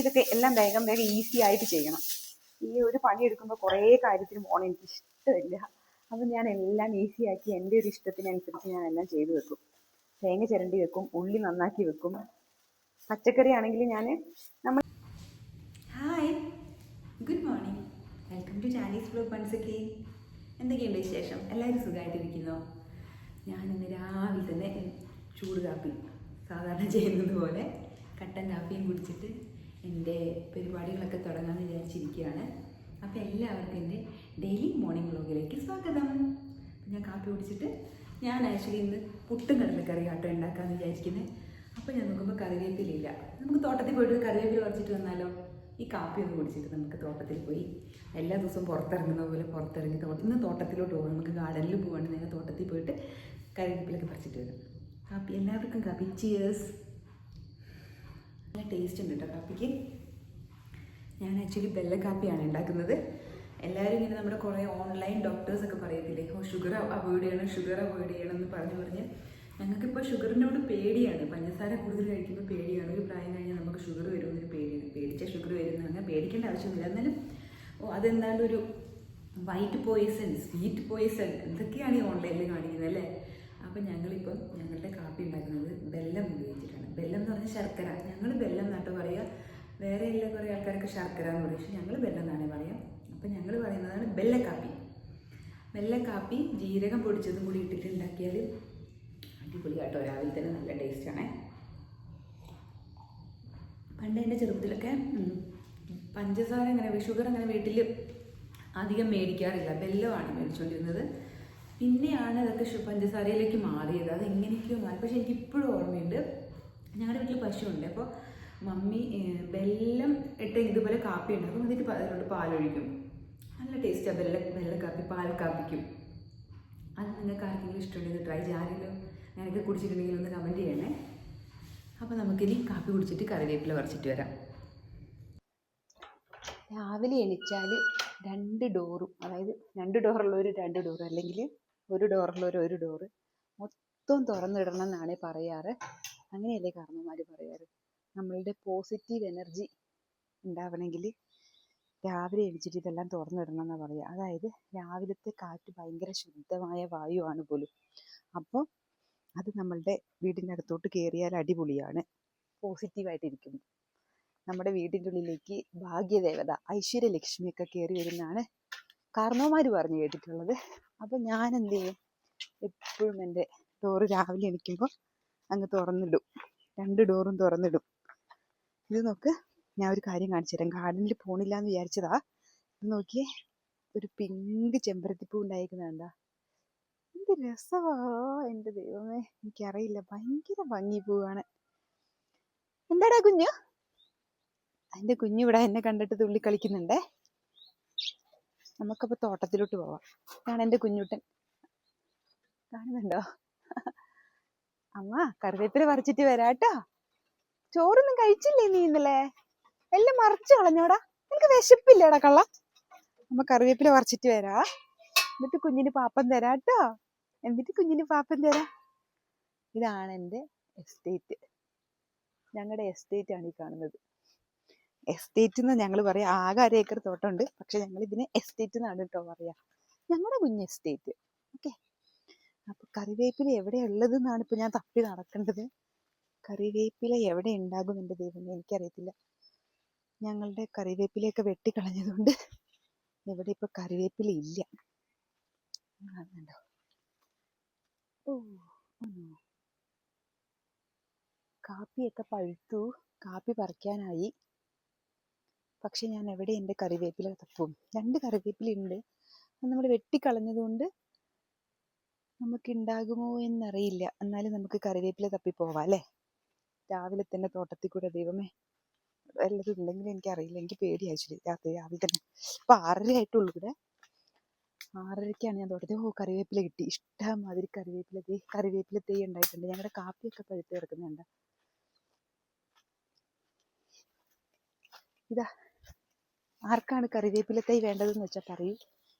ഇതൊക്കെ എല്ലാം വേഗം വേഗം ഈസി ആയിട്ട് ചെയ്യണം. ഈ ഒരു പണി എടുക്കുമ്പോൾ കുറേ കാര്യത്തിന് പോകണം എനിക്ക് ഇഷ്ടമില്ല. അപ്പം ഞാൻ എല്ലാം ഈസി ആക്കി എന്റെ ഒരു ഇഷ്ടത്തിനനുസരിച്ച് ഞാൻ എല്ലാം ചെയ്തു വെക്കും. തേങ്ങ ചിരണ്ടി വെക്കും ഉള്ളി നന്നാക്കി വെക്കും. പച്ചക്കറി ആണെങ്കിൽ ഞാൻ നമ്മൾ hi good morning welcome to Chanees blog once again എന്തൊക്കെയുണ്ട് വിശേഷം? എല്ലാവരും സുഖമായിട്ടിരിക്കുന്നു ഞാൻ ഇന്ന് രാവിലെ തന്നെ ചൂട് കാപ്പി സാധാരണ ചെയ്യുന്നത് പോലെ കട്ടൻ കാപ്പിയും കുടിച്ചിട്ട് എന്റെ പരിപാടികളൊക്കെ തുടങ്ങാമെന്ന് വിചാരിച്ചിരിക്കുകയാണ്. അപ്പോൾ എല്ലാവർക്കും എന്റെ ഡെയിലി മോർണിംഗ് വ്ലോഗിലേക്ക് സ്വാഗതം. ഞാൻ കാപ്പി കുടിച്ചിട്ട് ഞാൻ ആക്ച്വലി ഇന്ന് പുട്ടും കടലക്കറി ആട്ടോ ഉണ്ടാക്കാമെന്ന് വിചാരിക്കുന്നത് അപ്പോൾ ഞാൻ നോക്കുമ്പോൾ കറിവേപ്പിലില്ല നമുക്ക് തോട്ടത്തിൽ പോയിട്ട് കറിവേപ്പില കുറച്ചിട്ട് വന്നാലോ? ഈ കാപ്പി ഒന്ന് കുടിച്ചിട്ട് നമുക്ക് തോട്ടത്തിൽ പോയി എല്ലാ ദിവസവും പുറത്തിറങ്ങുന്ന പോലെ പുറത്തിറങ്ങി തോട്ടം ഇന്ന് തോട്ടത്തിലോട്ട് പോകും നമുക്ക് ഗാർഡനിൽ നേരെ തോട്ടത്തിൽ പോയിട്ട് കറിവേപ്പിലൊക്കെ പറിച്ചിട്ട് വരും. കാപ്പി. എല്ലാവർക്കും കാപ്പി. ചിയേഴ്സ് നല്ല ടേസ്റ്റ് ഉണ്ട് കേട്ടോ കാപ്പിക്ക്. ഞാൻ ആക്ച്വലി ബെല്ല കാപ്പിയാണ് ഉണ്ടാക്കുന്നത്. എല്ലാവരും ഇങ്ങനെ നമ്മുടെ കുറേ ഓൺലൈൻ ഡോക്ടേഴ്സൊക്കെ പറയത്തില്ലേ ഓ ഷുഗർ അവോയ്ഡ് ചെയ്യണം ഷുഗർ അവോയ്ഡ് ചെയ്യണം എന്ന് പറഞ്ഞു പറഞ്ഞ് ഞങ്ങൾക്കിപ്പോൾ ഷുഗറിനോട് പേടിയാണ്. പഞ്ചസാര കൂടുതൽ കഴിക്കുമ്പോൾ പേടിയാണ്. ഒരു പ്രായം കഴിഞ്ഞാൽ നമുക്ക് ഷുഗർ വരുമെന്നൊരു പേടിയാണ്. പേടിച്ച ഷുഗർ വരുന്ന അങ്ങനെ പേടിക്കേണ്ട ആവശ്യമില്ല. എന്നാലും ഓ അതെന്താണ്ട് ഒരു വൈറ്റ് പോയിസൺ സ്വീറ്റ് പോയിസൺ എന്തൊക്കെയാണ് ഈ ഓൺലൈനിൽ കാണിക്കുന്നത് അല്ലേ? അപ്പം ഞങ്ങളിപ്പം ഞങ്ങളുടെ കാപ്പി ഉണ്ടാക്കുന്നത് ബെല്ലം ഉപയോഗിച്ചിട്ടാണ് ബെല്ലം എന്ന് പറഞ്ഞാൽ ശർക്കര. ഞങ്ങൾ ബെല്ലം നട്ട് പറയുക വേറെ എല്ലാ കുറേ ആൾക്കാർക്ക് ശർക്കര എന്ന് പറയും. പക്ഷെ ഞങ്ങൾ ബെല്ലം എന്നാണ് പറയാം. അപ്പം ഞങ്ങൾ പറയുന്നതാണ് ബെല്ലക്കാപ്പി. കാപ്പി ജീരകം പൊടിച്ചതും കൂടി ഇട്ടിട്ട് ഉണ്ടാക്കിയാൽ അടിപൊളി കേട്ടോ രാവിലെ തന്നെ നല്ല ടേസ്റ്റാണേ പണ്ട് എന്റെ ചെറുപ്പത്തിലൊക്കെ പഞ്ചസാര അങ്ങനെ ഷുഗർ അങ്ങനെ വീട്ടിൽ അധികം മേടിക്കാറില്ല. ബെല്ലമാണ് മേടിച്ചുകൊണ്ടിരുന്നത് പിന്നെയാണ് അതൊക്കെ ഷു പഞ്ചസാരയിലേക്ക് മാറിയത്. അത് എങ്ങനെയൊക്കെയോ മാറി. പക്ഷെ എനിക്ക് ഇപ്പോഴും ഓർമ്മയുണ്ട്. ഞങ്ങളുടെ വീട്ടിൽ പശുവുണ്ട്. അപ്പോൾ മമ്മി വെല്ലം ഇട്ട് ഇതുപോലെ കാപ്പി ഉണ്ടാക്കും എന്നിട്ട് അതിലോട്ട് പാലൊഴിക്കും. നല്ല ടേസ്റ്റാണ് ബെല്ല ബെല്ല കാപ്പി പാൽ കാപ്പിക്കും അത് നിങ്ങൾക്ക് ആർക്കെങ്കിലും ഇഷ്ടമുണ്ടെങ്കിൽ ട്രൈ ചെയ്യാം. ആരെങ്കിലും ഞാനൊക്കെ കുടിച്ചിട്ടുണ്ടെങ്കിൽ ഒന്ന് കമന്റ് ചെയ്യണേ. അപ്പോൾ നമുക്കിനി കാപ്പി കുടിച്ചിട്ട് കറിവേപ്പില പറിച്ചിട്ട് വരാം. രാവിലെ എണിച്ചാൽ രണ്ട് ഡോറും. അതായത് രണ്ട് ഡോറുള്ളവർ രണ്ട് ഡോറ്. അല്ലെങ്കിൽ ഒരു ഡോറിലൊരു ഒരു ഡോറ് മൊത്തം തുറന്നിടണം എന്നാണ് പറയാറ്. അങ്ങനെയല്ലേ കാരണവന്മാർ പറയാറ്? നമ്മളുടെ പോസിറ്റീവ് എനർജി ഉണ്ടാവണമെങ്കിൽ രാവിലെ എഴുതിച്ചിട്ട് ഇതെല്ലാം തുറന്നിടണം എന്നാണ് പറയുക അതായത് രാവിലത്തെ കാറ്റ് ഭയങ്കര ശുദ്ധമായ വായുവാണ് പോലും. അപ്പോൾ അത് നമ്മളുടെ വീടിന്റെ അകത്തോട്ട് കയറിയാൽ അടിപൊളിയാണ്. പോസിറ്റീവായിട്ടിരിക്കും നമ്മുടെ വീടിന്റെ ഉള്ളിലേക്ക് ഭാഗ്യദേവത ഐശ്വര്യലക്ഷ്മിയൊക്കെ കയറി വരുന്നതാണ് കാരണവന്മാർ പറഞ്ഞു കേട്ടിട്ടുള്ളത്. അപ്പം ഞാൻ എന്ത് ചെയ്യും എപ്പോഴും എന്റെ ഡോറ് രാവിലെ എണീക്കുമ്പോൾ അങ്ങ് തുറന്നിടും. രണ്ട് ഡോറും തുറന്നിടും. ഇത് നോക്ക് ഞാൻ ഒരു കാര്യം കാണിച്ചു തരാം. ഗാർഡനിൽ പോണില്ല എന്ന് വിചാരിച്ചതാ. ഇത് നോക്കിയേ ഒരു പിങ്ക് ചെമ്പരത്തിപ്പൂ ഉണ്ടായിരിക്കുന്നത് കണ്ടാ. എന്ത് രസമാ എന്റെ ദൈവമേ. എനിക്കറിയില്ല ഭയങ്കര ഭംഗി പൂവാണ്. എന്താടാ കുഞ്ഞു? എന്റെ കുഞ്ഞു ഇവിടെ എന്നെ കണ്ടിട്ട് തുള്ളി കളിക്കുന്നുണ്ടേ? നമുക്കപ്പോൾ തോട്ടത്തിലോട്ട് പോവാം. ഇതാണ് എന്റെ കുഞ്ഞുട്ടൻ. കാണുന്നുണ്ടോ? അമ്മ കറിവേപ്പില പറിച്ചിട്ട് വരാട്ടോ. ചോറൊന്നും കഴിച്ചില്ലേ നീ ഇന്നലെ? എല്ലാം മറിച്ച് കളഞ്ഞോടാ. എനിക്ക് വിശപ്പില്ലേടാ കള്ള? അമ്മ കറിവേപ്പില പറിച്ചിട്ട് വരാ. എന്നിട്ട് കുഞ്ഞിന് പാപ്പം തരാട്ടോ. എന്നിട്ട് കുഞ്ഞിന് പാപ്പം തരാ. ഇതാണ് എന്റെ എസ്റ്റേറ്റ്. ഞങ്ങളുടെ എസ്റ്റേറ്റ് ആണ് ഈ കാണുന്നത്. എസ്റ്റേറ്റ് എന്ന് ഞങ്ങൾ പറയാം ആകെ അര ഏക്കർ തോട്ടമുണ്ട്. പക്ഷെ ഞങ്ങൾ ഇതിന് എസ്റ്റേറ്റ് എന്നാണ് കേട്ടോ പറയാ. ഞങ്ങളുടെ കുഞ്ഞ് എസ്റ്റേറ്റ്. ഓക്കെ. അപ്പൊ കറിവേപ്പില എവിടെയാ ഉള്ളത് എന്നാണ് ഇപ്പൊ ഞാൻ തപ്പി നടക്കേണ്ടത്. കറിവേപ്പില എവിടെ ഉണ്ടാകും എന്റെ ദൈവം എനിക്കറിയത്തില്ല. ഞങ്ങളുടെ കറിവേപ്പിലയൊക്കെ വെട്ടിക്കളഞ്ഞതുകൊണ്ട് ഇവിടെ ഇപ്പൊ കറിവേപ്പില ഇല്ല. കാപ്പിയൊക്കെ പഴുത്തു. കാപ്പി പറിക്കാനായി. പക്ഷെ ഞാൻ എവിടെ എന്റെ കറിവേപ്പില തപ്പും? രണ്ട് കറിവേപ്പില ഉണ്ട് അത് നമ്മൾ വെട്ടിക്കളഞ്ഞതുകൊണ്ട് നമുക്ക് ഉണ്ടാകുമോ എന്നറിയില്ല. എന്നാലും നമുക്ക് കറിവേപ്പില തപ്പി പോവാം അല്ലേ? രാവിലെ തന്നെ തോട്ടത്തിൽ കൂടെ ദൈവമേ. വല്ലതും ഉണ്ടെങ്കിലും എനിക്ക് അറിയില്ല എനിക്ക് പേടി ആക്ച്വലി രാത്രി രാവിലെ തന്നെ. ഇപ്പൊ ആറര ആയിട്ടുള്ളൂ ഇവിടെ. ആറരയ്ക്കാണ് ഞാൻ തോട്ടത്തിൽ. ഓ കറിവേപ്പില കിട്ടി. ഇഷ്ടമാതിരി കറിവേപ്പില. തേ കറിവേപ്പില തൈ ഉണ്ടായിട്ടുണ്ട്. ഞങ്ങളുടെ കാപ്പിയൊക്കെ പഴുത്ത് കിടക്കുന്നുണ്ട്. ഇതാ ആർക്കാണ് കറിവേപ്പില തൈ വേണ്ടതെന്ന് വെച്ചാൽ പറയൂ.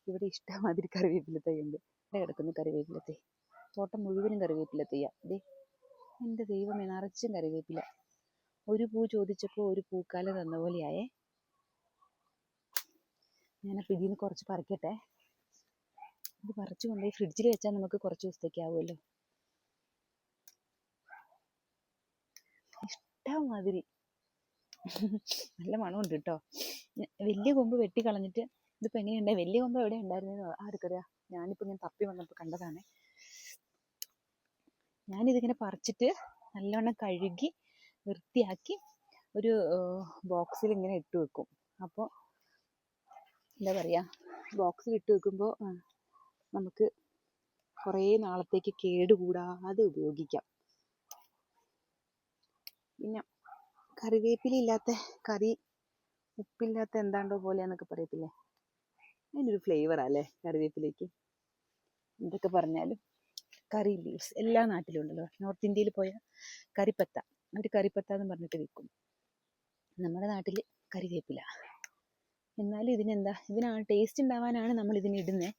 ഇവിടെ ഇഷ്ടമാതിരി കറിവേപ്പില തൈ ഉണ്ട്. ഇവിടെ കിടക്കുന്ന കറിവേപ്പില തൈ. തോട്ടം മുഴുവനും കറിവേപ്പില തൈയാ. ദേ എന്റെ ദൈവമേ നിറച്ചും കറിവേപ്പില. ഒരു പൂ ചോദിച്ചപ്പോൾ ഒരു പൂക്കാലം തന്ന പോലെയായേ. ഞാൻ ഇതിൽ നിന്ന് കുറച്ച് പറിക്കട്ടെ. ഇത് പറിച്ചു കൊണ്ടുപോയി ഫ്രിഡ്ജിൽ വെച്ചാൽ നമുക്ക് കുറച്ച് ദിവസത്തേക്ക് ആവുമല്ലോ. ഇഷ്ടമാതിരി. നല്ല മണമുണ്ട് കേട്ടോ വലിയ കൊമ്പ് വെട്ടിക്കളഞ്ഞിട്ട് ഇതിപ്പോൾ എങ്ങനെയുണ്ട്? വലിയ കൊമ്പ് എവിടെ ഉണ്ടായിരുന്നെന്ന് ആർക്കറിയാം? ഞാനിപ്പോൾ ഇങ്ങനെ തപ്പി വന്നപ്പോൾ കണ്ടതാണ്. ഞാനിതിങ്ങനെ പറിച്ചിട്ട് നല്ലവണ്ണം കഴുകി വൃത്തിയാക്കി ഒരു ബോക്സിൽ ഇങ്ങനെ ഇട്ട് വെക്കും. അപ്പോൾ എന്താ പറയുക ബോക്സിൽ ഇട്ട് വെക്കുമ്പോൾ നമുക്ക് കുറേ നാളത്തേക്ക് കേടുകൂടാതെ ഉപയോഗിക്കാം. പിന്നെ കറിവേപ്പില ഇല്ലാത്ത കറി ഉപ്പില്ലാത്ത എന്താണ്ടോ പോലെ എന്നൊക്കെ പറയത്തില്ലേ? അതിനൊരു ഫ്ലേവറല്ലേ കറിവേപ്പിലേക്ക്? എന്തൊക്കെ പറഞ്ഞാലും കറി ലീവ്സ് എല്ലാ നാട്ടിലും ഉണ്ടല്ലോ നോർത്ത് ഇന്ത്യയിൽ പോയാൽ കറിപ്പത്ത. അവർ കറിപ്പത്ത എന്ന് പറഞ്ഞിട്ട് വിൽക്കും. നമ്മുടെ നാട്ടിൽ കറിവേപ്പില. എന്നാലും ഇതിനെന്താ ഇതിനാ ടേസ്റ്റ് ഉണ്ടാവാനാണ് നമ്മൾ ഇതിനെ ഇടുന്നത്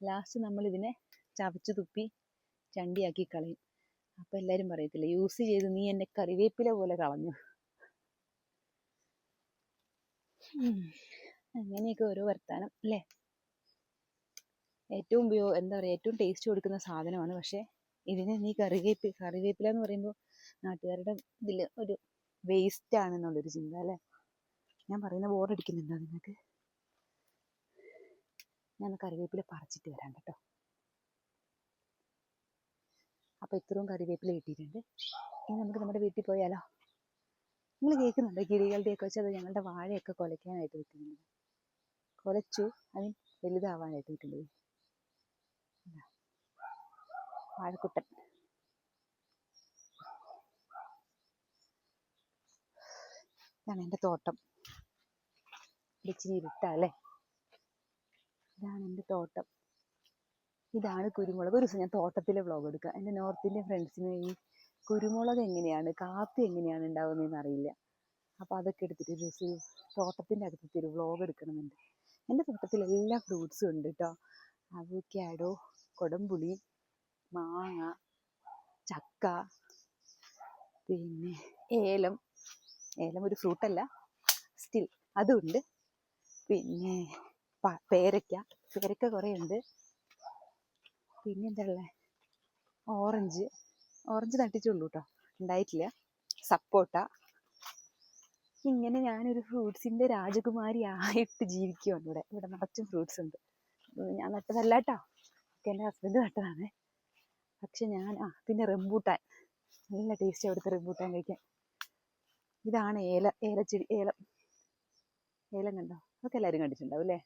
ലാസ്റ്റ് നമ്മൾ ഇതിനെ ചവച്ച് തുപ്പി ചണ്ടിയാക്കി കളയും. അപ്പോൾ എല്ലാവരും പറയത്തില്ലേ യൂസ് ചെയ്ത് നീ എന്നെ കറിവേപ്പില പോലെ കളഞ്ഞു. അങ്ങനെയൊക്കെ ഓരോ വർത്താനം അല്ലേ? ഏറ്റവും ഉപയോഗ എന്താ പറയുക ഏറ്റവും ടേസ്റ്റ് കൊടുക്കുന്ന സാധനമാണ്. പക്ഷേ ഇതിനെ നീ കറിവേപ്പി കറിവേപ്പില എന്ന് പറയുമ്പോൾ നാട്ടുകാരുടെ ഇതിൽ ഒരു വേസ്റ്റ് ആണെന്നുള്ളൊരു ചിന്ത അല്ലേ? ഞാൻ പറയുന്ന ബോറടിക്കുന്നുണ്ടോ നിങ്ങൾക്ക് ഞാൻ കറിവേപ്പില പറിച്ചിട്ട് വരാം കേട്ടോ. അപ്പോൾ ഇത്രയും കറിവേപ്പില കിട്ടിയിട്ടുണ്ട്. ഇനി നമുക്ക് നമ്മുടെ വീട്ടിൽ പോയാലോ? നിങ്ങൾ കേൾക്കുന്നുണ്ടോ കിളികളുടെയൊക്കെ വെച്ച് അത് ഞങ്ങളുടെ വാഴയൊക്കെ കുലയ്ക്കാനായിട്ട് നിൽക്കുന്നുണ്ട് കുലച്ചു അതിന് വലുതാവാനായിട്ട് ഇതാ. വാഴക്കുട്ടൻ. ഇതാണ് എന്റെ തോട്ടം. ഇച്ചിരി ഇരുട്ടാല്ലേ ഇതാണ് എന്റെ തോട്ടം. ഇതാണ് കുരുമുളക്. ഒരു ദിവസം ഞാൻ തോട്ടത്തിലെ വ്ളോഗ് എടുക്കാം. എന്റെ നോർത്ത് ഇന്ത്യൻ ഫ്രണ്ട്സിന് ഈ കുരുമുളക് എങ്ങനെയാണ്? കാപ്പി എങ്ങനെയാണ് ഉണ്ടാവുന്നതെന്ന് അറിയില്ല അപ്പോൾ അതൊക്കെ എടുത്തിട്ട് ഒരു അടുത്ത് തോട്ടത്തിന്റെ അകത്തത്തെ ഒരു വ്ളോഗ് എടുക്കണമെന്നുണ്ട് എന്റെ തോട്ടത്തിൽ എല്ലാ ഫ്രൂട്ട്സും ഉണ്ട് കേട്ടോ അവക്കാഡോ കൊടംപുളി മാങ്ങ ചക്ക പിന്നെ ഏലം. ഏലം ഒരു ഫ്രൂട്ടല്ല സ്റ്റിൽ അതുണ്ട്. പിന്നെ പേരയ്ക്ക. പേരയ്ക്ക കുറേ ഉണ്ട് പിന്നെ എന്താ ഉള്ളത് ഓറഞ്ച് ഓറഞ്ച് നട്ടിട്ടുള്ളൂ കേട്ടോ ഉണ്ടായിട്ടില്ല. സപ്പോട്ട. ഇങ്ങനെ ഞാനൊരു ഫ്രൂട്ട്സിന്റെ രാജകുമാരി ആയിട്ട് ജീവിക്കുകയാണ് ഇവിടെ ഇവിടെ നിറച്ചും ഫ്രൂട്ട്സ് ഉണ്ട്. ഞാൻ നട്ടതല്ല കേട്ടോ. ഒക്കെ എന്റെ ഹസ്ബൻഡ് നട്ടതാണ്. പക്ഷെ ഞാൻ ആ പിന്നെ റംബൂട്ടാൻ. നല്ല ടേസ്റ്റ് അവിടുത്തെ റംബൂട്ടാൻ കഴിക്കാൻ. ഇതാണ് ഏല ഏലച്ചെടി ഏലം. ഏലം കണ്ടോ? അതൊക്കെ എല്ലാവരും കണ്ടിട്ടുണ്ടാവും അല്ലേ?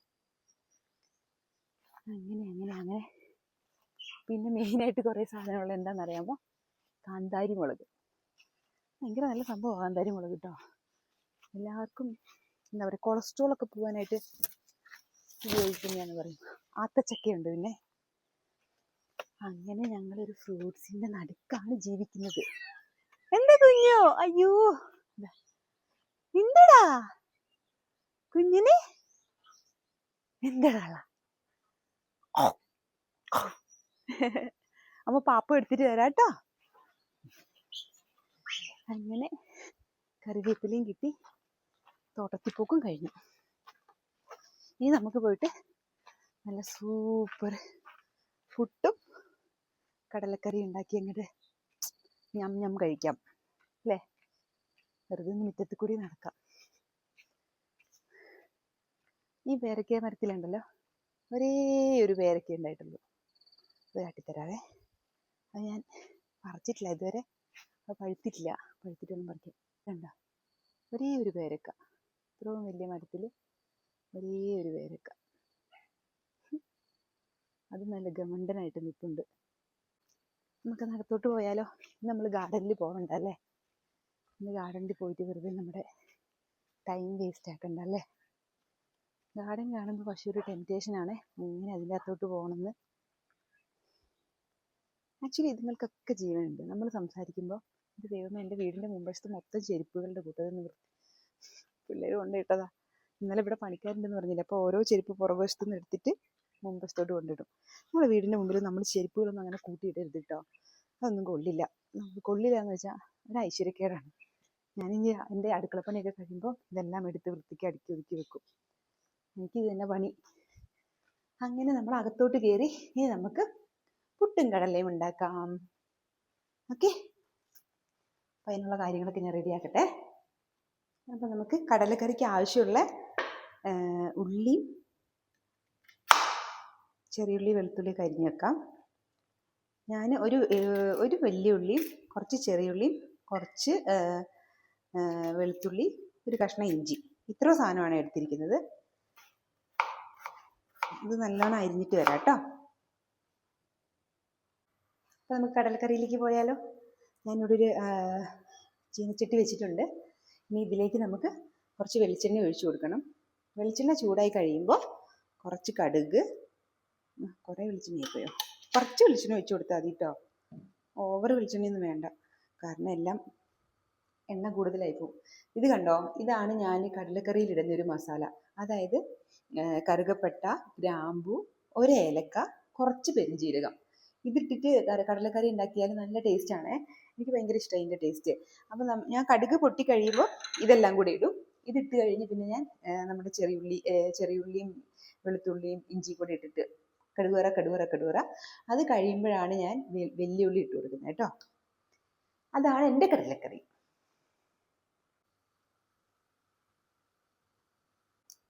അങ്ങനെ അങ്ങനെ അങ്ങനെ. പിന്നെ മെയിനായിട്ട് കുറേ സാധനങ്ങൾ എന്താണെന്നറിയാമോ കാന്താരി മുളക് ഭയങ്കര നല്ല സംഭവമാണ് കാന്താരി മുളക് കേട്ടോ എല്ലാവർക്കും എന്താ പറയുക കൊളസ്ട്രോൾ ഒക്കെ പോകാനായിട്ട് ഉപയോഗിക്കുന്നതെന്ന് പറയും ആത്തച്ചക്കയുണ്ട് പിന്നെ. അങ്ങനെ ഞങ്ങളൊരു ഫ്രൂട്ട്സിന്റെ നടുക്കാണ് ജീവിക്കുന്നത്. എന്താ കുഞ്ഞോ? അയ്യോ. എന്താടാ? കുഞ്ഞിന്? എന്തടാ അമ്മ പാപ്പ എടുത്തിട്ട് തരാം കേട്ടോ അങ്ങനെ കറിവേപ്പിലയും കിട്ടി. തോട്ടത്തിപ്പൂക്കും കഴിഞ്ഞു. ഇനി നമുക്ക് പോയിട്ട് നല്ല സൂപ്പർ ഫുഡും കടലക്കറി ഉണ്ടാക്കി അങ്ങോട്ട് ഞം ഞം കഴിക്കാം. അല്ലേ? വെറുതെ ഒന്ന് കൂടി നടക്കാം. ഈ പേരക്ക മരത്തിലുണ്ടല്ലോ? ഒരേ ഒരു പേരക്ക ഉണ്ടായിട്ടുള്ളൂ. അത് കാട്ടിത്തരാവേ. അത് ഞാൻ പറിച്ചിട്ടില്ല ഇതുവരെ. അത് പഴുത്തിട്ടില്ല. പഴുത്തിട്ടൊന്നും പറിക്കാം കണ്ടോ? ഒരേ ഒരു പേരക്ക. ഇത്രയും വലിയ മരത്തിൽ ഒരേ ഒരു പേരക്ക. അത് നല്ല ഗമണ്ടനായിട്ട് നിൽപ്പുണ്ട് നമുക്ക് നടത്തോട്ട് പോയാലോ? നമ്മൾ ഗാർഡനിൽ പോകണ്ട അല്ലേ? ഇന്ന് ഗാർഡനിൽ പോയിട്ട് വെറുതെ നമ്മുടെ ടൈം വേസ്റ്റ് ആക്കണ്ട അല്ലേ? ഗാർഡൻ കാണുമ്പോൾ പക്ഷേ ഒരു ടെംപ്റ്റേഷനാണ്. ഇങ്ങനെ അതിന്റെ അകത്തോട്ട് പോകണമെന്ന് ആക്ച്വലി ഇതുങ്ങൾക്കൊക്കെ ജീവനുണ്ട്. നമ്മൾ സംസാരിക്കുമ്പോൾ ഇത് ദൈവമേ എന്റെ വീടിന്റെ മുമ്പശത്ത് മൊത്തം ചെരുപ്പുകളുടെ കൂട്ടത്തിൽ നിന്ന് പിള്ളേർ കൊണ്ടിട്ടതാ ഇന്നലെ ഇവിടെ പണിക്കാരുണ്ടെന്ന് പറഞ്ഞില്ല അപ്പോൾ ഓരോ ചെരുപ്പ് പുറകുവശത്തു നിന്ന് എടുത്തിട്ട് മുമ്പശത്തോട്ട് കൊണ്ടിടും നമ്മുടെ വീടിന്റെ മുമ്പിൽ നമ്മൾ ചെരുപ്പുകളൊന്നും അങ്ങനെ കൂട്ടിയിടരുത് കേട്ടോ അതൊന്നും കൊള്ളില്ല. കൊള്ളില്ല എന്ന് വെച്ചാൽ ഒരു ഐശ്വര്യക്കേടാണ്. ഞാനിനി എന്റെ അടുക്കളപ്പണിയൊക്കെ കഴിയുമ്പോൾ ഇതെല്ലാം എടുത്ത് വൃത്തിക്ക് അടുക്കി ഒതുക്കി വെക്കും. എനിക്കിത് തന്നെ പണി. അങ്ങനെ നമ്മൾ അകത്തോട്ട് കയറി ഇനി നമുക്ക് പുട്ടും കടലയും ഉണ്ടാക്കാം. ഓക്കെ അപ്പം അതിനുള്ള കാര്യങ്ങളൊക്കെ ഞാൻ റെഡിയാക്കട്ടെ അപ്പം നമുക്ക് കടലക്കറിക്ക് ആവശ്യമുള്ള ഉള്ളി ചെറിയുള്ളി വെളുത്തുള്ളി കരിഞ്ഞു വെക്കാം. ഞാൻ ഒരു ഒരു വലിയ ഉള്ളിയും കുറച്ച് ചെറിയുള്ളിയും കുറച്ച് വെളുത്തുള്ളി ഒരു കഷ്ണം ഇഞ്ചി. ഇത്ര സാധനമാണ് എടുത്തിരിക്കുന്നത്. ഇത് നല്ലോണം അരിഞ്ഞിട്ട് വരാം കേട്ടോ. അപ്പോൾ നമുക്ക് കടൽക്കറിയിലേക്ക് പോയാലോ? ഞാനിവിടെ ഒരു ചീനച്ചട്ടി വെച്ചിട്ടുണ്ട്. ഇനി ഇതിലേക്ക് നമുക്ക് കുറച്ച് വെളിച്ചെണ്ണ ഒഴിച്ചു കൊടുക്കണം. വെളിച്ചെണ്ണ ചൂടായി കഴിയുമ്പോൾ കുറച്ച് കടുക്. കുറേ വെളിച്ചെണ്ണ ആയിപ്പോയോ? കുറച്ച് വെളിച്ചെണ്ണ ഒഴിച്ചു കൊടുത്താൽ മതി കേട്ടോ ഓവർ വെളിച്ചെണ്ണയൊന്നും വേണ്ട. കാരണം എല്ലാം എണ്ണ കൂടുതലായി പോകും. ഇത് കണ്ടോ? ഇതാണ് ഞാൻ കടലക്കറിയിൽ ഇടുന്ന ഒരു മസാല. അതായത് കറുകപ്പട്ട ഗ്രാമ്പു ഒരു ഏലക്ക കുറച്ച് പെരുംജീരകം ഇതിട്ടിട്ട് കടലക്കറി ഉണ്ടാക്കിയാൽ നല്ല ടേസ്റ്റ് ആണേ. എനിക്ക് ഭയങ്കര ഇഷ്ടമായി ഇതിന്റെ ടേസ്റ്റ് അപ്പം ഞാൻ കടുക് പൊട്ടി കഴിയുമ്പോൾ ഇതെല്ലാം കൂടി ഇടും. ഇതിട്ട് കഴിഞ്ഞ് പിന്നെ ഞാൻ നമ്മുടെ ചെറിയുള്ളി ചെറിയുള്ളിയും വെളുത്തുള്ളിയും ഇഞ്ചി കൂടി ഇട്ടിട്ട് കടുകുറ കടുകുറ കടുകുറ അത് കഴിയുമ്പോഴാണ് ഞാൻ വെല്ലുവിളി ഇട്ട് കൊടുക്കുന്നത് കേട്ടോ. അതാണ് എന്റെ കടലക്കറി.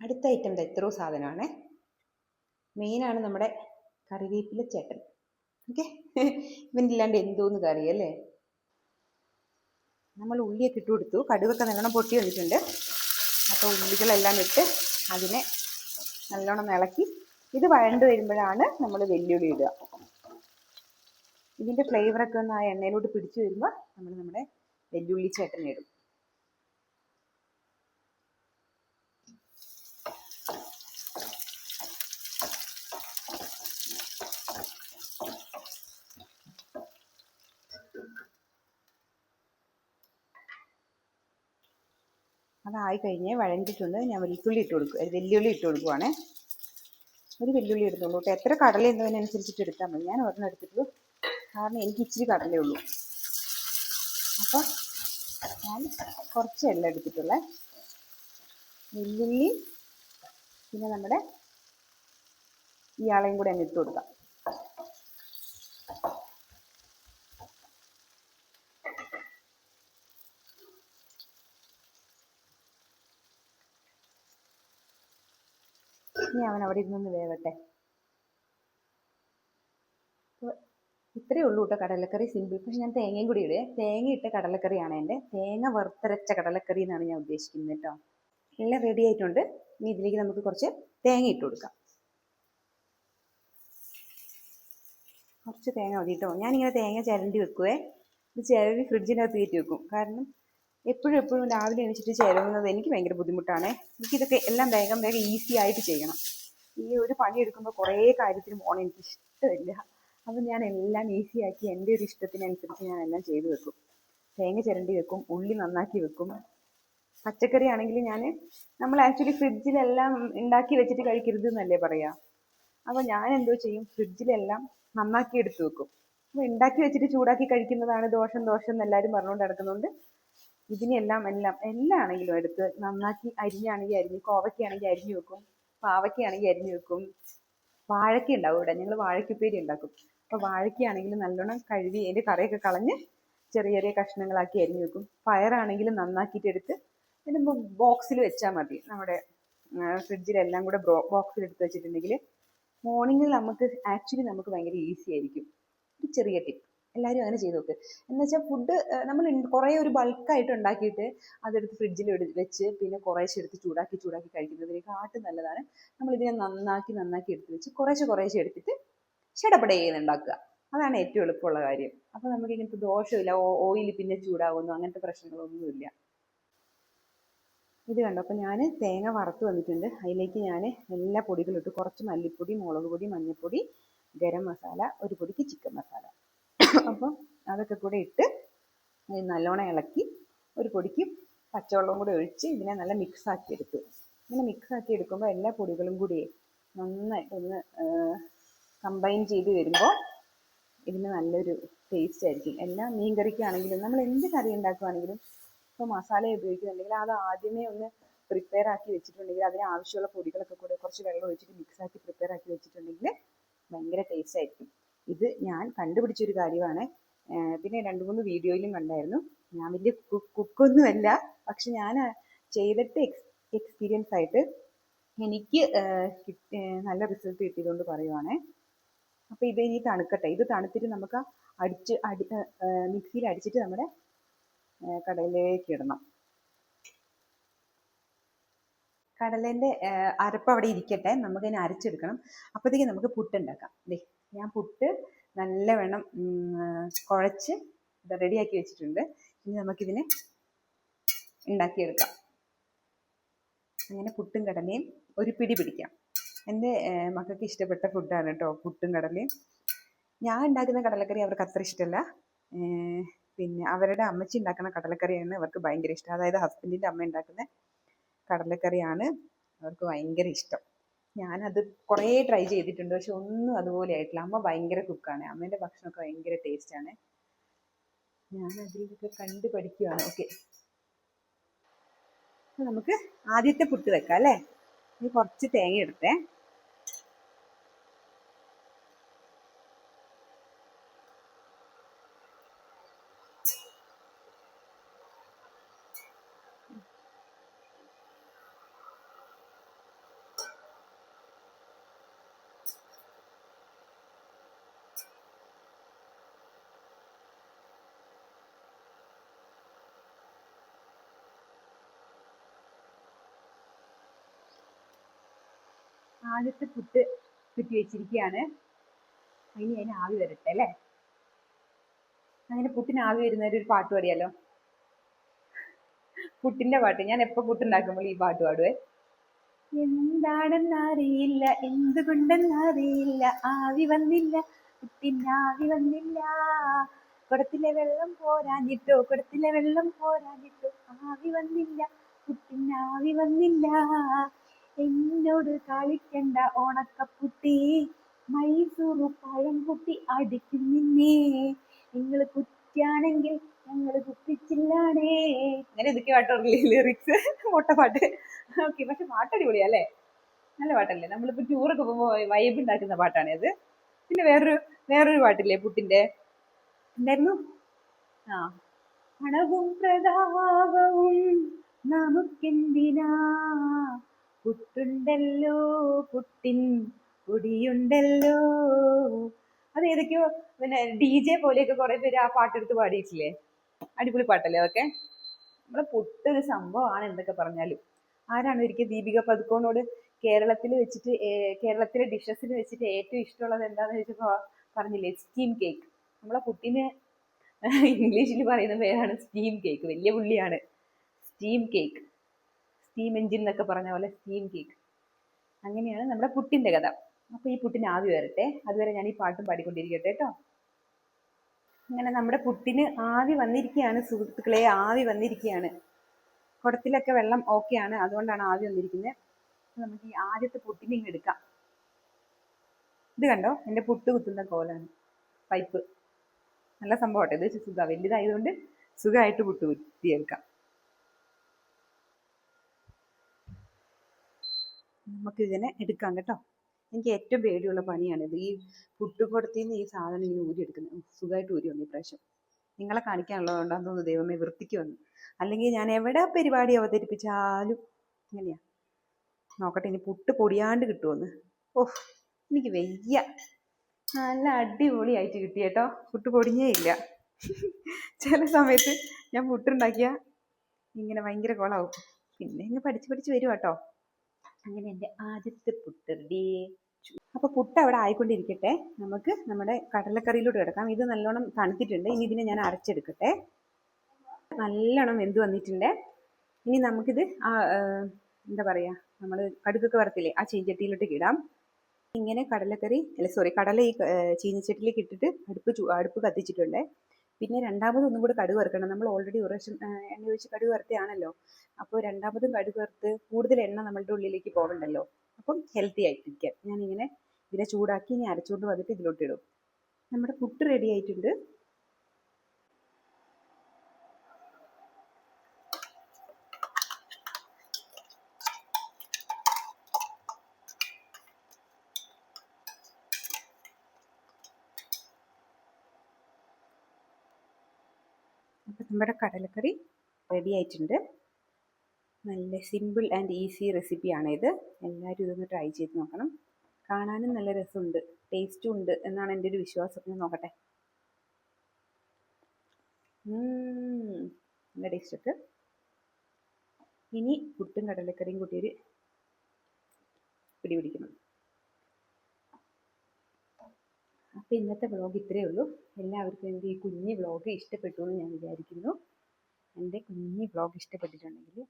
അടുത്ത ഐറ്റം എത്രയോ സാധനമാണ്. മെയിനാണ് നമ്മുടെ കറിവേപ്പില ചേട്ടൻ. ഓക്കെ. ഇവനില്ലാണ്ട് എന്തോന്ന് കറി അല്ലേ? നമ്മൾ ഉള്ളിയൊക്കെ ഇട്ട് കൊടുത്തു. കടുകൊക്കെ നല്ലോണം പൊട്ടി വന്നിട്ടുണ്ട്. അപ്പോൾ ഉള്ളികളെല്ലാം ഇട്ട് അതിനെ നല്ലോണം ഇളക്കി. ഇത് വഴണ്ട് വരുമ്പോഴാണ് നമ്മൾ വെല്ലുവിളി ഇടുക. ഇതിന്റെ ഫ്ലേവറൊക്കെ ഒന്ന് ആ എണ്ണയിലോട്ട് പിടിച്ചു വരുമ്പോൾ നമ്മൾ നമ്മുടെ വെല്ലുള്ളി ചേട്ടൻ അതായി കഴിഞ്ഞ് വഴഞ്ഞിട്ടുണ്ട് ഞാൻ വെളുത്തുള്ളി ഇട്ട് കൊടുക്കും. അഹ് വെല്ലുള്ളി ഇട്ട് കൊടുക്കുവാണ്. ഒരു വെല്ലുള്ളി എടുത്തോളൂ കേട്ടോ. എത്ര കടല ഉണ്ടതിനനുസരിച്ചിട്ട് എടുത്താൽ മതി. ഞാൻ ഒരെണ്ണം എടുത്തിട്ടുള്ളൂ. കാരണം എനിക്ക് ഇച്ചിരി കടലേ ഉള്ളൂ. അപ്പോൾ ഞാൻ കുറച്ച് എല്ലാം എടുത്തിട്ടുള്ളേ. വെല്ലുള്ളി പിന്നെ നമ്മുടെ ഇയാളെയും കൂടെ അങ്ങ് ഇട്ട് കൊടുക്കാം ഇനി അവൻ അവിടെ ഇരുന്നൊന്ന് വേവട്ടെ. ഇത്രയേ ഉള്ളൂ കേട്ടോ കടലക്കറി. സിമ്പിൾ പക്ഷെ ഞാൻ തേങ്ങയും കൂടി ഇടുക തേങ്ങ ഇട്ട കടലക്കറിയാണ് എന്റെ. തേങ്ങ വറുത്തരച്ച കടലക്കറി എന്നാണ് ഞാൻ ഉദ്ദേശിക്കുന്നത് കേട്ടോ. എല്ലാം റെഡി ആയിട്ടുണ്ട്. ഇനി ഇതിലേക്ക് നമുക്ക് കുറച്ച് തേങ്ങ ഇട്ട് കൊടുക്കാം. കുറച്ച് തേങ്ങ മതി കേട്ടോ. ഞാനിങ്ങനെ തേങ്ങ ചിരണ്ടി വെക്കുവേ. ഇത് ചിരണ്ടി ഫ്രിഡ്ജിനകത്ത് കയറ്റി വെക്കും. കാരണം എപ്പോഴും എപ്പോഴും രാവിലെ എണീച്ചിട്ട് ചിരവുന്നത് എനിക്ക് ഭയങ്കര ബുദ്ധിമുട്ടാണ്. എനിക്കിതൊക്കെ എല്ലാം വേഗം വേഗം ഈസി ആയിട്ട് ചെയ്യണം. ഈ ഒരു പണി എടുക്കുമ്പോൾ കുറേ കാര്യത്തിന് പോകണം എനിക്ക് ഇഷ്ടമില്ല അപ്പം ഞാൻ എല്ലാം ഈസിയാക്കി എന്റെ ഒരു ഇഷ്ടത്തിനനുസരിച്ച് ഞാൻ എല്ലാം ചെയ്തു വെക്കും. തേങ്ങ ചിരണ്ടി വെക്കും ഉള്ളി നന്നാക്കി വെക്കും. പച്ചക്കറി ആണെങ്കിൽ ഞാൻ നമ്മൾ ആക്ച്വലി ഫ്രിഡ്ജിലെല്ലാം ഉണ്ടാക്കി വെച്ചിട്ട് കഴിക്കരുത് എന്നല്ലേ പറയാ. അപ്പോൾ ഞാൻ എന്തോ ചെയ്യും ഫ്രിഡ്ജിലെല്ലാം നന്നാക്കി എടുത്തു വെക്കും. അപ്പോൾ ഉണ്ടാക്കി വെച്ചിട്ട് ചൂടാക്കി കഴിക്കുന്നതാണ് ദോഷം ദോഷം എന്ന് എല്ലാവരും പറഞ്ഞുകൊണ്ട് നടക്കുന്നുണ്ട് ഇതിനെല്ലാം എല്ലാം എല്ലാം ആണെങ്കിലും എടുത്ത് നന്നാക്കി അരിഞ്ഞാണെങ്കിൽ അരിഞ്ഞ് കോവയ്ക്കാണെങ്കിൽ അരിഞ്ഞു വെക്കും. പാവയ്ക്കാണെങ്കിൽ അരിഞ്ഞു വെക്കും. വാഴയ്ക്ക ഉണ്ടാവും ഇവിടെ. ഞങ്ങൾ വാഴയ്ക്കുപ്പേരി ഉണ്ടാക്കും. അപ്പോൾ വാഴയ്ക്കാണെങ്കിൽ നല്ലോണം കഴുകി അതിന്റെ കറിയൊക്കെ കളഞ്ഞ് ചെറിയ ചെറിയ കഷ്ണങ്ങളാക്കി അരിഞ്ഞു വെക്കും. പയറാണെങ്കിൽ നന്നാക്കിയിട്ട് എടുത്ത് പിന്നെ ബോക്സിൽ വെച്ചാൽ മതി. നമ്മുടെ ഫ്രിഡ്ജിലെല്ലാം കൂടെ ബോക്സിൽ എടുത്ത് വെച്ചിട്ടുണ്ടെങ്കിൽ മോർണിംഗിൽ നമുക്ക് ആക്ച്വലി നമുക്ക് ഭയങ്കര ഈസി ആയിരിക്കും. ഒരു ചെറിയ ടിപ്പ് എല്ലാവരും അങ്ങനെ ചെയ്ത് നോക്ക്. എന്ന് വെച്ചാൽ ഫുഡ് നമ്മൾ കുറേ ഒരു ബൾക്കായിട്ട് ഉണ്ടാക്കിയിട്ട് അതെടുത്ത് ഫ്രിഡ്ജിൽ വെച്ച് പിന്നെ കുറേശ്ശെ എടുത്ത് ചൂടാക്കി ചൂടാക്കി കഴിക്കുന്നതിനെക്കാട്ടും നല്ലതാണ്. നമ്മൾ ഇതിനെ നന്നാക്കി നന്നാക്കി എടുത്ത് വെച്ച് കുറേശ്ശെ കുറേശ്ശെ എടുത്തിട്ട് ചടപടേന്ന് ഉണ്ടാക്കുക. അതാണ് ഏറ്റവും എളുപ്പമുള്ള കാര്യം. അപ്പോൾ നമുക്ക് ഇങ്ങനത്തെ ദോഷമില്ല ഓയിൽ പിന്നെ ചൂടാകുന്നു അങ്ങനത്തെ പ്രശ്നങ്ങളൊന്നുമില്ല. ഇത് കണ്ടോ? അപ്പോൾ ഞാൻ തേങ്ങ വറുത്ത് വന്നിട്ടുണ്ട്. അതിലേക്ക് ഞാൻ എല്ലാ പൊടികളും ഇട്ട് കുറച്ച് മല്ലിപ്പൊടി മുളക് പൊടി മഞ്ഞൾപ്പൊടി ഗരം മസാല ഒരു പൊടിക്ക് ചിക്കൻ മസാല. അപ്പോൾ അതൊക്കെ കൂടെ ഇട്ട് നല്ലോണം ഇളക്കി ഒരു പൊടിക്ക് പച്ചവെള്ളവും കൂടെ ഒഴിച്ച് ഇതിനെ നല്ല മിക്സ് ആക്കി എടുത്തു ഇങ്ങനെ മിക്സ് ആക്കി എടുക്കുമ്പോൾ എല്ലാ പൊടികളും കൂടി നന്നായിട്ട് ഒന്ന് കമ്പൈൻ ചെയ്ത് വരുമ്പോൾ ഇതിന് നല്ലൊരു ടേസ്റ്റ് ആയിരിക്കും. എല്ലാ മീൻ കറിക്കാണെങ്കിലും നമ്മൾ എന്ത് കറി ഉണ്ടാക്കുകയാണെങ്കിലും ഇപ്പോൾ മസാല ഉപയോഗിക്കുന്നുണ്ടെങ്കിൽ അത് ആദ്യമേ ഒന്ന് പ്രിപ്പയർ ആക്കി വെച്ചിട്ടുണ്ടെങ്കിൽ അതിന് ആവശ്യമുള്ള പൊടികളൊക്കെ കൂടെ കുറച്ച് വെള്ളം ഒഴിച്ചിട്ട് മിക്സ് ആക്കി പ്രിപ്പയർ ആക്കി വെച്ചിട്ടുണ്ടെങ്കിൽ ഭയങ്കര ടേസ്റ്റ് ആയിരിക്കും. ഇത് ഞാൻ കണ്ടുപിടിച്ചൊരു കാര്യമാണ്. പിന്നെ രണ്ട് മൂന്ന് വീഡിയോയിലും കണ്ടായിരുന്നു. ഞാൻ വലിയ കുക്കൊന്നുമല്ല പക്ഷെ ഞാൻ ചെയ്തിട്ട് എക്സ് എക്സ്പീരിയൻസ് ആയിട്ട് എനിക്ക് നല്ല റിസൾട്ട് കിട്ടിയതുകൊണ്ട് പറയുവാണേ. അപ്പോൾ ഇത് ഇനി തണുക്കട്ടെ. ഇത് തണുത്തിട്ട് നമുക്ക് അടിച്ച് അടി മിക്സിയിൽ അടിച്ചിട്ട് നമ്മുടെ കടലിലേക്ക് ഇടണം. കടലേന്റെ അരപ്പ് അവിടെ ഇരിക്കട്ടെ. നമുക്കതിനെ അരച്ചെടുക്കണം. അപ്പോഴത്തേക്ക് നമുക്ക് പുട്ടുണ്ടാക്കാം ദേ ഞാൻ പുട്ട് നല്ലവണ്ണം കുഴച്ച് ഇത് റെഡിയാക്കി വെച്ചിട്ടുണ്ട്. ഇനി നമുക്കിതിനെ ഉണ്ടാക്കിയെടുക്കാം. അങ്ങനെ പുട്ടും കടലയും ഒരു പിടി പിടിക്കാം. എന്റെ മക്കൾക്ക് ഇഷ്ടപ്പെട്ട ഫുഡാണ് കേട്ടോ പുട്ടും കടലയും. ഞാൻ ഉണ്ടാക്കുന്ന കടലക്കറി അവർക്ക് അത്ര ഇഷ്ടമല്ല പിന്നെ അവരുടെ അമ്മച്ചി ഉണ്ടാക്കുന്ന കടലക്കറിയാണ് അവർക്ക് ഭയങ്കര ഇഷ്ടം. അതായത് ഹസ്ബൻഡിന്റെ അമ്മ ഉണ്ടാക്കുന്ന കടലക്കറിയാണ് അവർക്ക് ഭയങ്കര ഇഷ്ടം. ഞാനത് കുറേ ട്രൈ ചെയ്തിട്ടുണ്ട്. പക്ഷെ ഒന്നും അതുപോലെ ആയിട്ടില്ല. അമ്മ ഭയങ്കര കുക്കാണ് അമ്മേന്റെ ഭക്ഷണമൊക്കെ ഭയങ്കര ടേസ്റ്റാണ് ഞാൻ അതിലൊക്കെ കണ്ടു പഠിക്കുകയാണ് ഓക്കെ നമുക്ക് ആദ്യത്തെ പുട്ട് വെക്കാം അല്ലേ? ഇനി കുറച്ച് തേങ്ങ എടുത്തേ ആദ്യത്തെ പുട്ട് കുത്തി വെച്ചിരിക്കുകയാണ് ഇനി അതിന് ആവി വരട്ടെ അല്ലേ? അങ്ങനെ പുട്ടിന് ആവി വരുന്നവര് ഒരു പാട്ട് പാടിയാലോ? പുട്ടിന്റെ പാട്ട്. ഞാൻ എപ്പോ പുട്ടുണ്ടാക്കുമ്പോൾ ഈ പാട്ട് പാടുവേ. എന്താണെന്നറിയില്ല എന്തുകൊണ്ടെന്നറിയില്ല ആവി വന്നില്ല ആവി വന്നില്ല. കുടത്തിലെ വെള്ളം പോരാഞ്ഞിട്ടോ കുടത്തിലെ വെള്ളം പോരാഞ്ഞിട്ടോ ആവി വന്നില്ല ആവി വന്നില്ല. എന്നോട് കളിക്കണ്ട ഓണക്കപ്പുട്ടി. മൈസൂറു പഴം കുട്ടി അടിക്കും നിന്നെ. നിങ്ങൾ കുറ്റിയാണെങ്കിൽ ഞങ്ങൾ കുത്തിച്ചില്ലാണേ. അങ്ങനെ ഇതൊക്കെ പാട്ടുള്ള ലിറിക്സ് പാട്ട്. ഓക്കെ പക്ഷെ പാട്ട് അടിപൊളിയാ അല്ലേ? നല്ല പാട്ടല്ലേ? നമ്മളിപ്പോ ടൂറൊക്കെ പോകുമ്പോൾ വൈബ് ഉണ്ടാക്കുന്ന പാട്ടാണ് അത്. പിന്നെ വേറൊരു വേറൊരു പാട്ടില്ലേ പുട്ടിന്റെ എന്തായിരുന്നു? ആ. പണവും പ്രതാപവും നമുക്കെന്തിനാ? പുട്ടുണ്ടല്ലോ പുട്ടിൻ പൊടിയുണ്ടല്ലോ അത് ഏതൊക്കെയോ പിന്നെ ഡി ജെ പോലെയൊക്കെ കുറെ പേര് ആ പാട്ടെടുത്ത് പാടിയിട്ടില്ലേ? അടിപൊളി പാട്ടല്ലേ അതൊക്കെ? നമ്മളെ പുട്ടൊരു സംഭവമാണ് എന്തൊക്കെ പറഞ്ഞാലും. ആരാണ് ഒരിക്കൽ ദീപിക പതുക്കോണോട് കേരളത്തിൽ വെച്ചിട്ട് കേരളത്തിലെ ഡിഷസിൽ വെച്ചിട്ട് ഏറ്റവും ഇഷ്ടമുള്ളത് എന്താണെന്ന് ചോദിച്ചപ്പോൾ പറഞ്ഞില്ലേ സ്റ്റീം കേക്ക് നമ്മളെ പുട്ടിന് ഇംഗ്ലീഷിൽ പറയുന്ന പേരാണ് സ്റ്റീം കേക്ക് വലിയ പുള്ളിയാണ്. സ്റ്റീം കേക്ക് സ്റ്റീം എഞ്ചിൻ എന്നൊക്കെ പറഞ്ഞ പോലെ സ്റ്റീം കേക്ക് അങ്ങനെയാണ് നമ്മുടെ പുട്ടിന്റെ കഥ. അപ്പോൾ ഈ പുട്ടിന് ആവി വരട്ടെ. അതുവരെ ഞാൻ ഈ പാട്ടും പാടിക്കൊണ്ടിരിക്കട്ടെ കേട്ടോ. അങ്ങനെ നമ്മുടെ പുട്ടിന് ആവി വന്നിരിക്കുകയാണ് സുഹൃത്തുക്കളെ ആവി വന്നിരിക്കുകയാണ് കുടത്തിലൊക്കെ വെള്ളം ഓക്കെയാണ് അതുകൊണ്ടാണ് ആവി വന്നിരിക്കുന്നത് നമുക്ക് ഈ ആദ്യത്തെ പുട്ടിനെ ഇങ്ങ് എടുക്കാം. ഇത് കണ്ടോ? എന്റെ പുട്ട് കുത്തുന്ന കോലാണ്. പൈപ്പ്. നല്ല സംഭവം സംഭവട്ടെ ഇത് സുഖം വലുതായതുകൊണ്ട് സുഖമായിട്ട് പുട്ട് കുത്തിയെടുക്കാം. നമുക്ക് ഇതിനെ എടുക്കാം കേട്ടോ. എനിക്ക് ഏറ്റവും പേടിയുള്ള പണിയാണിത് ഈ പുട്ടുകുടത്തിൽ നിന്ന് ഈ സാധനം ഇങ്ങനെ ഊരിയെടുക്കുന്നത് സുഖമായിട്ട് ഊരി വന്നു ഇപ്രാവശ്യം. നിങ്ങളെ കാണിക്കാനുള്ളതുകൊണ്ടാന്ന് തോന്നുന്നു ദൈവമേ വൃത്തിക്ക് വന്നു. അല്ലെങ്കിൽ ഞാൻ എവിടെ പരിപാടി അവതരിപ്പിച്ചാലും ഇങ്ങനെയാ. നോക്കട്ടെ ഇനി പുട്ട് പൊടിയാണ്ട് കിട്ടുമെന്ന് ഓഹ് എനിക്ക് വയ്യ. നല്ല അടിപൊളിയായിട്ട് കിട്ടി കേട്ടോ. പുട്ട് പൊടിഞ്ഞേ ഇല്ല. ചില സമയത്ത് ഞാൻ പുട്ടുണ്ടാക്കിയ ഇങ്ങനെ ഭയങ്കര കുളമാവും പിന്നെ ഇങ്ങ് പഠിച്ച് പഠിച്ച് വരും കേട്ടോ. അങ്ങനെ എന്റെ ആദ്യത്തെ പുട്ട് റെഡി അപ്പോൾ പുട്ട് അവിടെ ആയിക്കൊണ്ടിരിക്കട്ടെ. നമുക്ക് നമ്മുടെ കടലക്കറിയിലോട്ട് കിടക്കാം. ഇത് നല്ലോണം തണുത്തിട്ടുണ്ട്. ഇനി ഇതിനെ ഞാൻ അരച്ചെടുക്കട്ടെ. നല്ലോണം വെന്ത് വന്നിട്ടുണ്ട്. ഇനി നമുക്കിത് എന്താ പറയുക നമ്മൾ കടുക്കൊക്കെ വറുത്തില്ലേ ആ ചീഞ്ചട്ടിയിലോട്ട് ഇടാം. ഇങ്ങനെ കടലക്കറി അല്ല സോറി കടല ഈ ആ, ചീനച്ചട്ടിയിലേക്ക് ഇട്ടിട്ട് അടുപ്പ് അടുപ്പ് കത്തിച്ചിട്ടുണ്ട്. പിന്നെ രണ്ടാമത് ഒന്നും കൂടെ കടുക് വറുക്കണം. നമ്മൾ ഓൾറെഡി ഒരു പ്രാവശ്യം എണ്ണ ഒഴിച്ച് കടുക് വറുത്തയാണല്ലോ അപ്പോൾ രണ്ടാമതും കടുക് വറുത്ത് കൂടുതൽ എണ്ണ നമ്മളുടെ ഉള്ളിലേക്ക് പോകണ്ടല്ലോ. അപ്പം ഹെൽത്തി ആയിട്ടിരിക്കാൻ. ഞാനിങ്ങനെ ഇതിനെ ചൂടാക്കി ഇനി അരച്ചുകൊണ്ട് വന്നിട്ട് ഇതിലോട്ട് ഇടും. നമ്മുടെ പുട്ട് റെഡി ആയിട്ടുണ്ട്. നമ്മുടെ കടലക്കറി റെഡി ആയിട്ടുണ്ട്. നല്ല സിമ്പിൾ ആൻഡ് ഈസി റെസിപ്പിയാണിത് എല്ലാവരും ഇതൊന്ന് ട്രൈ ചെയ്ത് നോക്കണം. കാണാനും നല്ല രസമുണ്ട്. ടേസ്റ്റും ഉണ്ട് എന്നാണ് എന്റെ ഒരു വിശ്വാസം. ഞാൻ നോക്കട്ടെ. നല്ല ടേസ്റ്റ് ഇനി പുട്ടും കടലക്കറിയും കൂട്ടി ഒരു പിടി അപ്പോൾ ഇന്നത്തെ വ്ളോഗ് ഇത്രയേ ഉള്ളൂ. എല്ലാവർക്കും എന്റെ ഈ കുഞ്ഞ് വ്ളോഗ് ഇഷ്ടപ്പെട്ടു എന്ന് ഞാൻ വിചാരിക്കുന്നു. എന്റെ കുഞ്ഞ് വ്ളോഗ് ഇഷ്ടപ്പെട്ടിട്ടുണ്ടെങ്കിൽ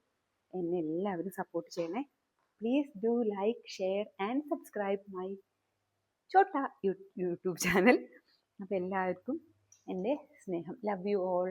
എന്നെ എല്ലാവരും സപ്പോർട്ട് ചെയ്യണേ. Please do like share and subscribe my Chotta YouTube channel അപ്പോൾ എല്ലാവർക്കും എന്റെ സ്നേഹം. Love you all